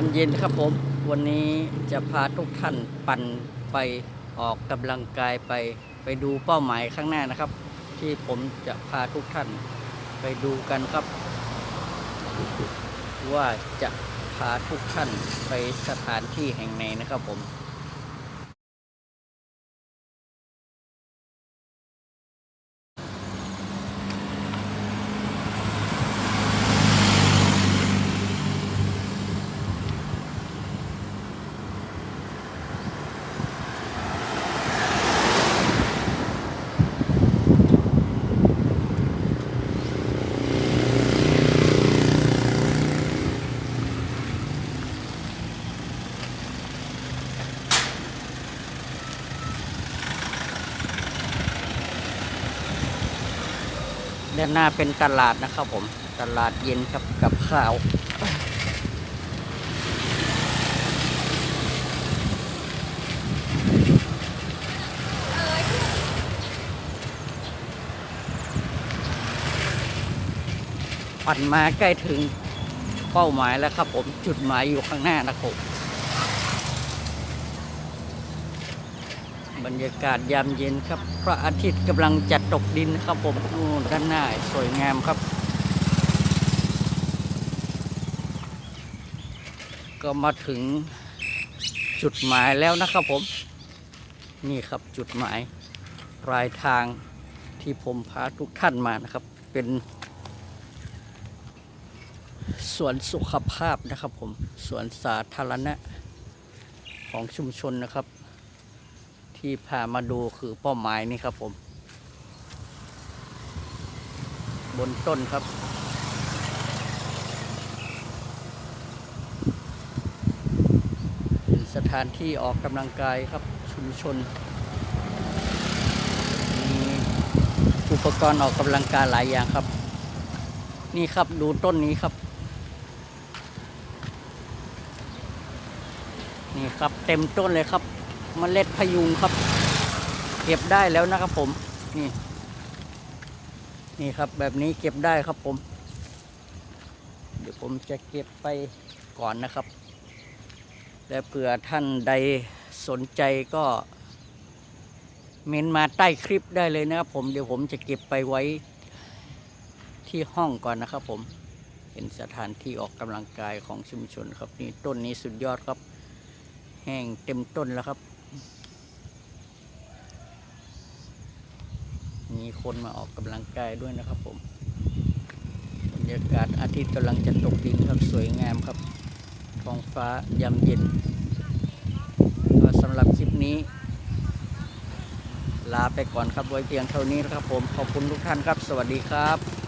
ามเย็นครับผม วันนี้จะพาทุกท่านปั่นไปออกกำลังกายไปไปดูเป้าหมายข้างหน้านะครับ ที่ผมจะพาทุกท่านไปดูกันครับ ว่าจะพาทุกท่านไปสถานที่แห่งไหนนะครับผม ด้านหน้าเป็นตลาดนะครับผม ตลาดเย็นครับกับข้าวปั่นมาใกล้ถึงเป้าหมายแล้วครับผมจุดหมายอยู่ข้างหน้านะครับ บรรยากาศยามเย็นครับ พระอาทิตย์กำลังจะตกดินครับผมนู่นด้านหน้าสวยงามครับ ก็มาถึงจุดหมายแล้วนะครับผม นี่ครับจุดหมายปลายทางที่ผมพาทุกท่านมานะครับ เป็นสวนสุขภาพนะครับผมสวนสาธารณะของชุมชนนะครับ ที่พามาดูคือเป้าหมายนี่ครับผม บนต้นครับ เป็นสถานที่ออกกำลังกายครับชุมชน มีอุปกรณ์ออกกำลังกายหลายอย่างครับ นี่ครับดูต้นนี้ครับ นี่ครับเต็มต้นเลยครับ มเมล็ดพยุงครับ เก็บได้แล้วนะครับผม นี่ นี่ครับแบบนี้เก็บได้ครับผม เดี๋ยวผมจะเก็บไปก่อนนะครับ และเผื่อท่านใดสนใจก็เมนมาใต้คลิปได้เลยนะครับ ผมเดี๋ยวผมจะเก็บไปไว้ที่ห้องก่อนนะครับ ผมเป็นสถานที่ออกกำลังกายของชุมชนครับนี่ต้นนี้สุดยอดครับ แห้งเต็มต้นแล้วครับ มีคนมาออกกำลังกายด้วยนะครับผมบรรยากาศอาทิตย์กำลังจะตกดินครับสวยงามครับ ท้องฟ้ายามเย็นสำหรับคลิปนี้ ลาไปก่อนครับไว้เพียงเท่านี้นะครับผมขอบคุณทุกท่านครับ สวัสดีครับ